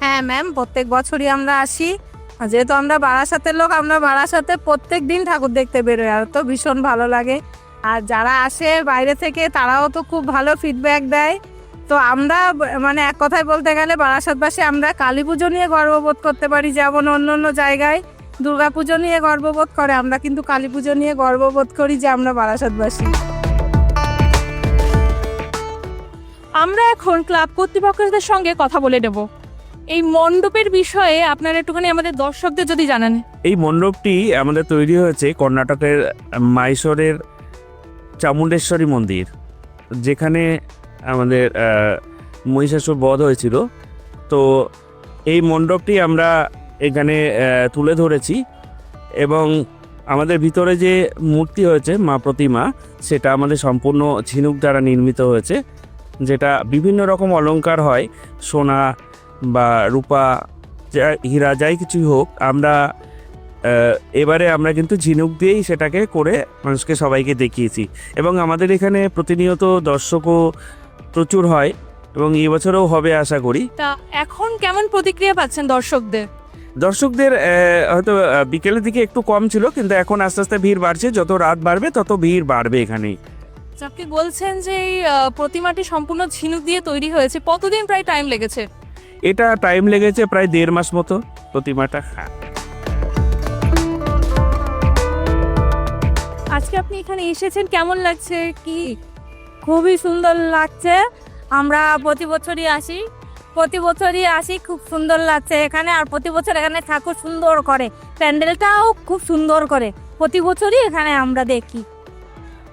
হ্যাঁ? ম্যাম প্রত্যেক বছরই আমরা আসি। যেহেতু আমরা বারাসাতের লোক, আমরা বারাসাতে প্রত্যেক দিন ঠাকুর দেখতে বেরোই, আর তো ভীষণ ভালো লাগে। আর যারা আসে বাইরে থেকে, তারাও তো খুব ভালো ফিডব্যাক দেয়। তো আমরা মানে এক কথায় বলতে গেলে বারাসাতবাসী আমরা কালী পুজো নিয়ে গর্ববোধ করতে পারি, যেমন অন্য অন্য জায়গায় দুর্গা পুজো নিয়ে গর্ববোধ করে। আমরা কিন্তু কালী পুজো নিয়ে গর্ববোধ করি যে আমরা বারাসাতবাসী। আমরা এখন ক্লাব কর্তৃপক্ষদের সঙ্গে কথা বলে নেব। এই মণ্ডপের বিষয়ে আপনারা একটুখানি আমাদের দর্শকদের যদি জানান। এই মণ্ডপটি আমাদের তৈরি হয়েছে কর্ণাটকের মাইসোরের চামুণ্ডেশ্বরী মন্দির, যেখানে আমাদের মহিষাসুর বধ হয়েছিল। তো এই মণ্ডপটি আমরা এখানে তুলে ধরেছি এবং আমাদের ভিতরে যে মূর্তি হয়েছে মা প্রতিমা, সেটা আমাদের সম্পূর্ণ ঝিনুক দ্বারা নির্মিত হয়েছে। যেটা বিভিন্ন রকম অলঙ্কার হয় সোনা বা রূপা যা হীরা যাই কিছুই হোক আমরা এবারে আমরা কিন্তু ঝিনুক দিয়েই সেটাকে করে মানুষকে সবাইকে দেখিয়েছি। এবং আমাদের এখানে প্রতিনিয়ত দর্শকও প্রচুর হয় এবং এই বছরও হবে আশা করি। তা এখন কেমন প্রতিক্রিয়া পাচ্ছেন দর্শকদের? দর্শকদের হয়তো বিকেলের দিকে একটু কম ছিল কিন্তু এখন আস্তে আস্তে ভিড় বাড়ছে যত রাত বাড়বে তত ভিড় বাড়বে এখানে আপনি বলছেন যে এই প্রতিমাটি সম্পূর্ণ ঝিনুক দিয়ে তৈরি হয়েছে। কতদিন প্রায় টাইম লেগেছে? এটা টাইম লেগেছে প্রায় দেড় মাস মতো প্রতিমাটা। হ্যাঁ। আজকে আপনি এখানে এসেছেন কেমন লাগছে? কি? খুবই সুন্দর লাগছে। আমরা প্রতি বছরই আসি। প্রতি বছরই আসি খুব সুন্দর লাগছে এখানে। আর প্রতি বছর এখানে ঠাকুর সুন্দর করে। প্যান্ডেলটাও খুব সুন্দর করে। প্রতি বছরই এখানে আমরা দেখি।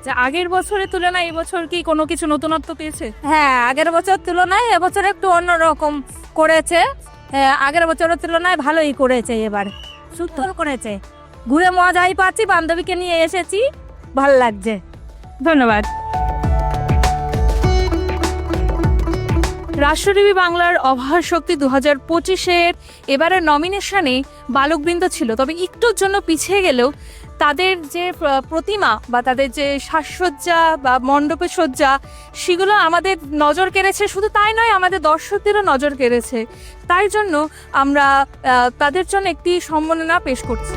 যে আগের বছরের তুলনায় এবছর কি কোনো কিছু নতুনত্ব পেয়েছে? হ্যাঁ আগের বছর তুলনায় এবছর একটু অন্যরকম করেছে। হ্যাঁ, আগের বছরের তুলনায় ভালোই করেছে এবার। সুন্দর করেছে। ঘুরে মজাই পাচ্ছি বান্ধবীকে নিয়ে এসেছি। ভালো লাগছে। ধন্যবাদ। রাষ্ট্রদেবী বাংলার অভার শক্তি দু হাজার পঁচিশের এবারের নমিনেশনে বালকবৃন্দ ছিল। তবে একটুর জন্য পিছিয়ে গেলেও তাদের যে প্রতিমা বা তাদের যে সাজসজ্জা বা মণ্ডপের সজ্জা, সেগুলো আমাদের নজর কেড়েছে। শুধু তাই নয়, আমাদের দর্শকদেরও নজর কেড়েছে। তাই জন্য আমরা তাদের জন্য একটি সম্মাননা পেশ করছি।